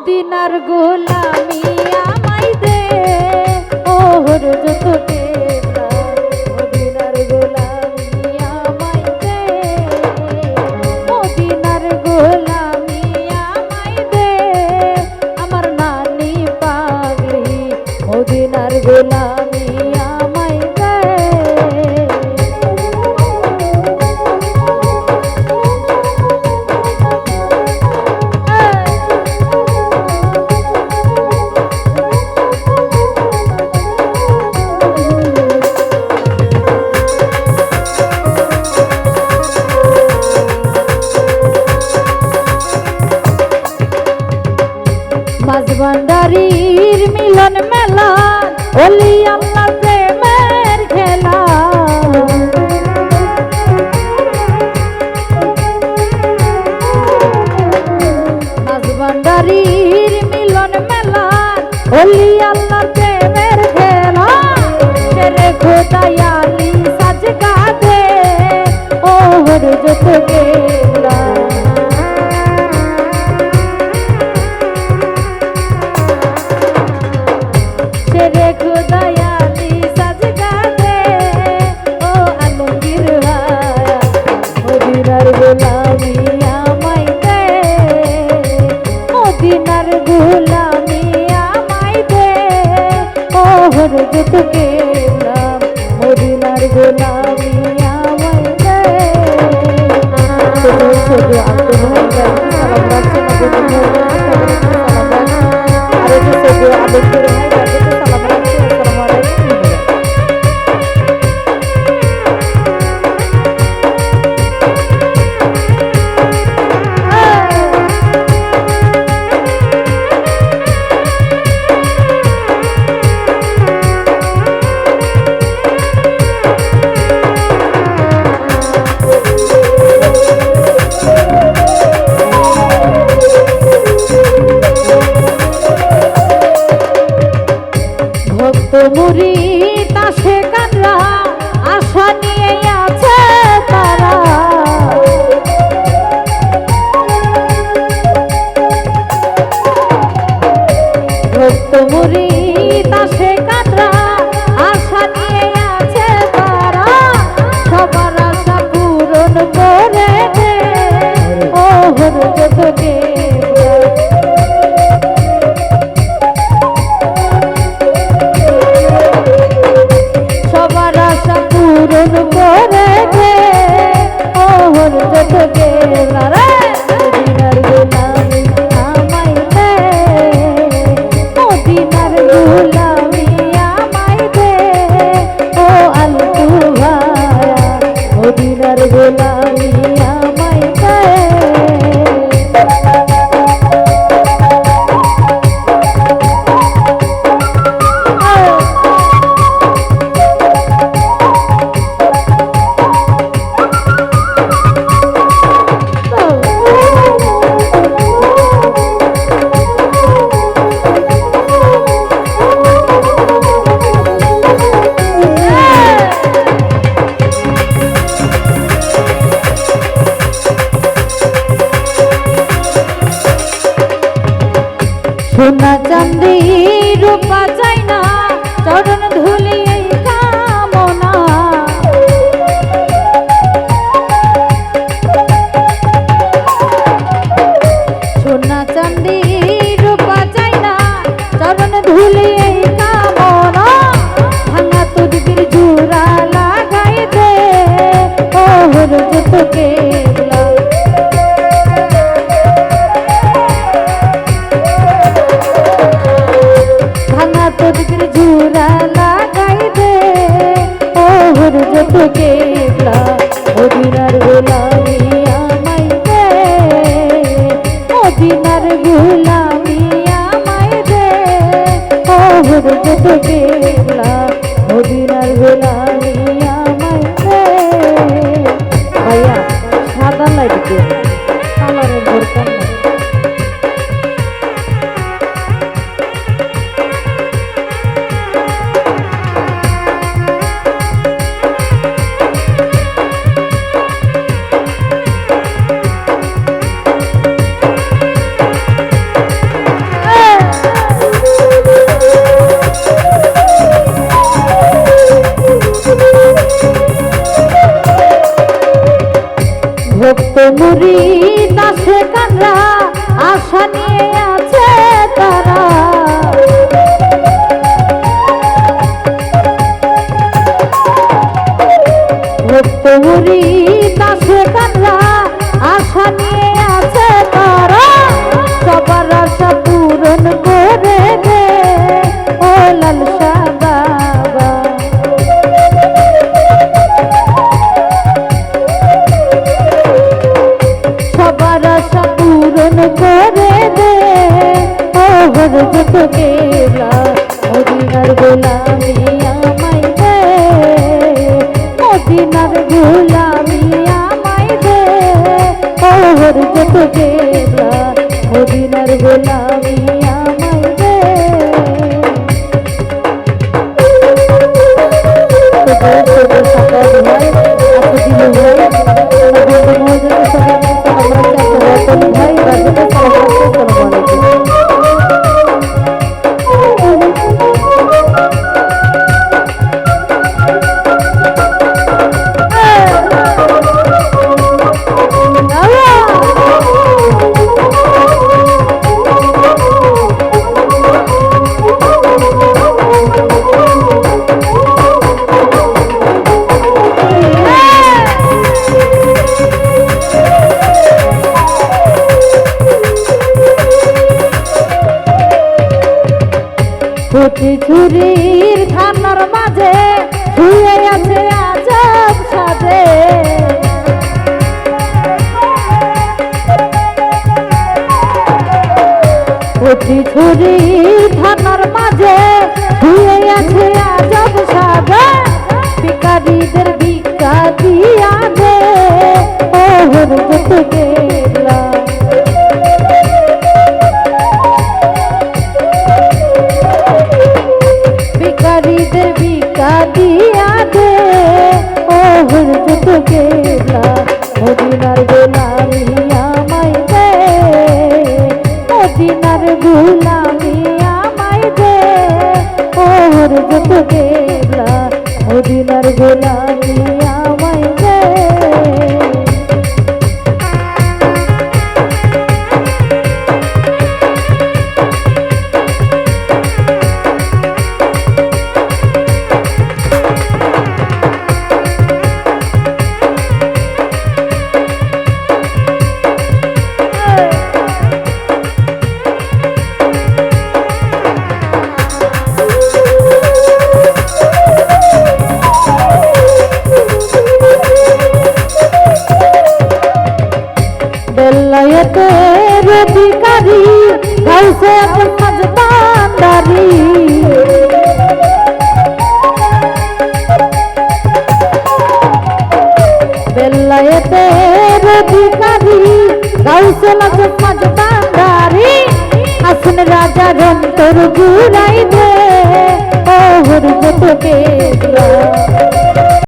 মদিনার গোলামি আমাই দে। ওর যতটে পাঁচ ভান্ডারির মিলন মেলা ওলি আমরা প্রেমের খেলা। পাঁচ ভান্ডারির মিলন মেলা ওলি আল্লাহ প্রেমের गुलामी आमाई दे ओ हर तुके i'm সোনা চান্দি রূপা চাই না তোকে অদিনার গোলামি আমায় দে। অদিনার গোলামি আমায় দে। ও তোকে অদিনার গোলামি মুড়ি দাসে কানরা আশা নিয়ে আছে তারা। মুড়ি যত কেলা মদিনার গোলামি ফুটি ঝুরির ধানার মাঝে শুয়ে আছে আজব সাজে। ফুটি ঝুরির ধানার মাঝে শুয়ে আছে আজব সাজে। ভিকারীদের ভিক্ষা দিয়া দে ওহর যত ওহর গাউসে সাজদারি বেলায়েতের অধিকারী গাউসে সাজদারি হাসন রাজার অন্তর জুড়াই